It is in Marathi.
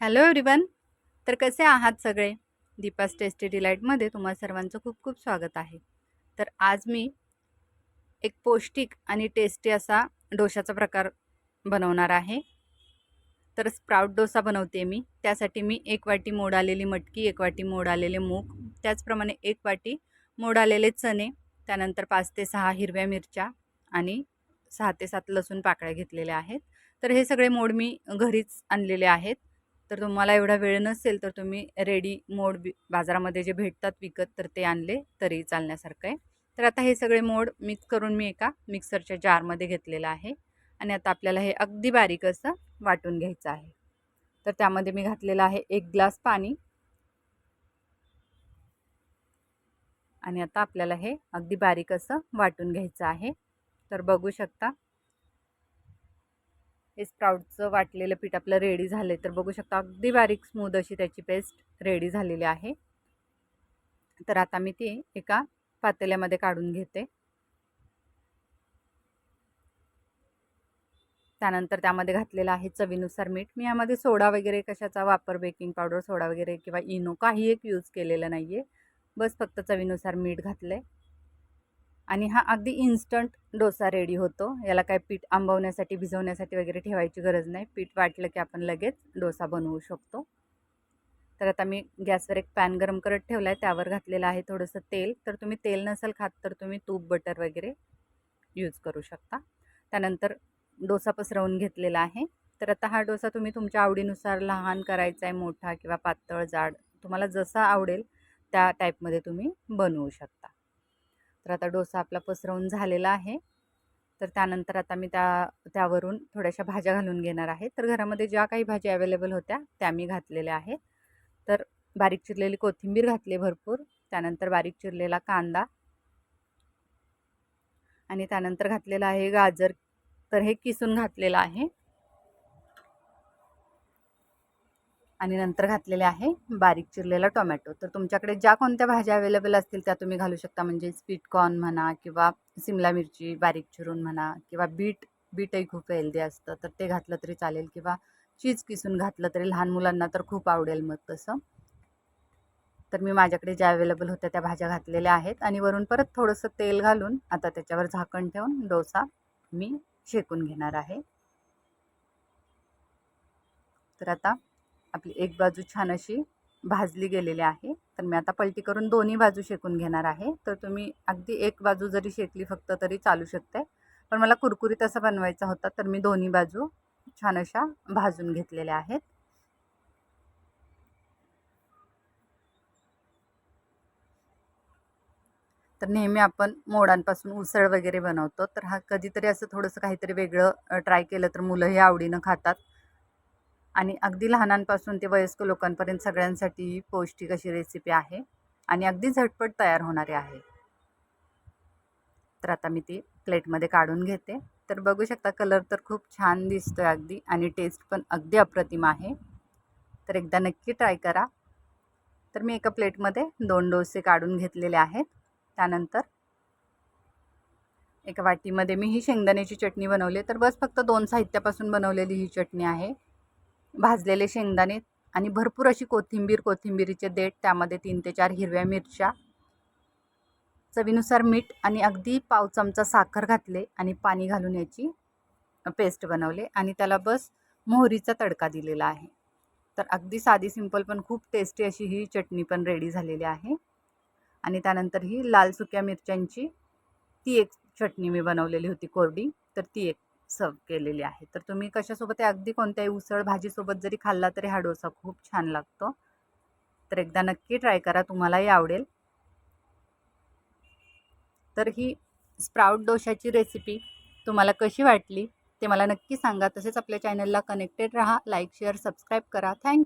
हॅलो एव्हरीवन तर कसे आहात सगळे? दीपास टेस्टी डिलाईटमध्ये तुम्हा सर्वांचं खूप खूप स्वागत आहे. तर आज मी एक पौष्टिक आणि टेस्टी असा डोशाचा प्रकार बनवणार आहे. तर स्प्राउट डोसा बनवते मी. त्यासाठी मी एक वाटी मोड आलेली मटकी एक वाटी मोड आलेले मूग त्याचप्रमाणे एक वाटी मोड आलेले चणे त्यानंतर पाच ते सहा हिरव्या मिरच्या आणि सहा ते सात लसूण पाकळ्या घेतलेल्या आहेत. तर हे सगळे मोड मी घरीच आणलेले आहेत. तर तुम्हाला एवढा वेळ नसेल तर तुम्ही रेडी मोड बी बाजारामध्ये जे भेटतात विकत तर ते आणले तरी चालण्यासारखं आहे. तर आता हे सगळे मोड मिक्स करून मी एका मिक्सरच्या जारमध्ये घेतलेलं आहे. आणि आता आपल्याला हे अगदी बारीक असं वाटून घ्यायचं आहे. तर त्यामध्ये मी घातलेलं आहे एक ग्लास पाणी. आणि आता आपल्याला हे अगदी बारीक असं वाटून घ्यायचं आहे. तर बघू शकता हे स्प्राउटचं वाटलेलं पीठ आपलं रेडी झालं आहे तर बघू शकता अगदी बारीक स्मूद अशी त्याची पेस्ट रेडी झालेली आहे. तर आता मी ती एका पातेल्यामध्ये काढून घेते. त्यानंतर त्यामध्ये घातलेलं आहे चवीनुसार मीठ. मी यामध्ये सोडा वगैरे कशाचा वापर बेकिंग पावडर सोडा वगैरे किंवा इनो काही एक यूज केलेलं नाही आहे बस फक्त चवीनुसार मीठ घातलं आहे आणि हा अगदी इन्स्टंट डोसा रेडी होतो. याला काय पीठ आंबवण्यासाठी भिजवण्यासाठी वगैरे ठेवायची गरज नाही. पीठ वाटलं की आपण लगेच डोसा बनवू शकतो. तर आता मी गॅसवर एक पॅन गरम करत ठेवला आहे त्यावर घातलेलं आहे थोडंसं तेल. तर तुम्ही तेल नसेल खात तर तुम्ही तूप बटर वगैरे यूज करू शकता. त्यानंतर डोसा पसरवून घेतलेला आहे. तर आता हा डोसा तुम्ही तुमच्या आवडीनुसार लहान करायचा आहे मोठा किंवा पातळ जाड तुम्हाला जसा आवडेल त्या टाईपमध्ये तुम्ही बनवू शकता. तर आता डोसा आपला पसरवून झालेला आहे. तर त्यानंतर आता मी त्या त्यावरून थोड्याशा भाज्या घालून घेणार आहे. तर घरामध्ये ज्या काही भाज्या अवेलेबल होत्या त्या मी घातलेल्या आहेत तर बारीक चिरलेली कोथिंबीर घातली भरपूर. त्यानंतर बारीक चिरलेला कांदा. आणि त्यानंतर घातलेला आहे गाजर. तर हे किसून घातलेलं आहे. आणि नंतर घातलेले आहे बारीक चिरलेला टोमॅटो. तर तुमच्याकडे ज्या कोणत्या भाज्या अवेलेबल असतील त्या तुम्ही घालू शकता. म्हणजे स्वीट कॉर्न म्हणा किंवा सिमला मिरची बारीक चिरून म्हणा किंवा बीट बीटही खूप हेल्दी असतं. तर ते घातलं तरी चालेल किंवा चीज किसून घातलं तरी लहान मुलांना तर खूप आवडेल मग तसं. तर मी माझ्याकडे ज्या अवेलेबल होत्या त्या भाज्या घातलेल्या आहेत आणि वरून परत थोडंसं तेल घालून आता त्याच्यावर झाकण ठेवून डोसा मी शेकून घेणार आहे. तर आता आपली एक बाजू छान अशी भाजली गेलेली आहे. तर मी आता पलटी करून दोन्ही बाजू शेकून घेणार आहे. तर तुम्ही अगदी एक बाजू जरी शेकली फक्त तरी चालू शकते. पण मला कुरकुरीत असं बनवायचा होता तर मी दोन्ही बाजू छान अशा भाजून घेतलेल्या आहेत. तर नेहमी आपण मोडांपासून उसळ वगैरे बनवतो. तर हा कधीतरी असं थोडंसं काहीतरी वेगळं ट्राय केलं तर मुलंही आवडीनं खातात. आणि अगदी लहानांपासून ते वयस्क लोकांपर्यंत सगळ्यांसाठी पौष्टिक अशी रेसिपी आहे आणि अगदी झटपट तयार होणारी आहे. तर आता मी ती प्लेटमध्ये काढून घेते. तर बघू शकता कलर तर खूप छान दिसतो आहे अगदी आणि टेस्ट पण अगदी अप्रतिम आहे. तर एकदा नक्की ट्राय करा. तर मी एका प्लेटमध्ये दोन डोसे काढून घेतलेले आहेत. त्यानंतर एका वाटीमध्ये मी ही शेंगदाण्याची चटणी बनवली तर बस फक्त दोन साहित्यापासून बनवलेली ही चटणी आहे. भाजलेले शेंगदाणे आणि भरपूर अशी कोथिंबीर कोथिंबीरीचे देठ त्यामध्ये तीन ते चार हिरव्या मिरच्या चवीनुसार मीठ आणि अगदी पाव चमचा साखर घातले आणि पाणी घालून याची पेस्ट बनवले आणि त्याला बस मोहरीचा तडका दिलेला आहे. तर अगदी साधी सिंपल पण खूप टेस्टी अशी ही चटणी पण रेडी झालेली आहे. आणि त्यानंतर ही लाल सुक्या मिरच्यांची ती एक चटणी मी बनवलेली होती कोरडी तर ती एक सर्व केलेली आहे. तर तुम्ही कशासोबत अगदी कोणत्याही उसळ भाजीसोबत जरी खाल्ला तरी हा डोसा खूप छान लागतो. तर एकदा नक्की ट्राय करा तुम्हालाही आवडेल. तर ही स्प्राउट डोशाची रेसिपी तुम्हाला कशी वाटली ते मला नक्की सांगा. तसेच आपल्या चॅनलला कनेक्टेड राहा लाईक शेअर सबस्क्राईब करा. Thank you.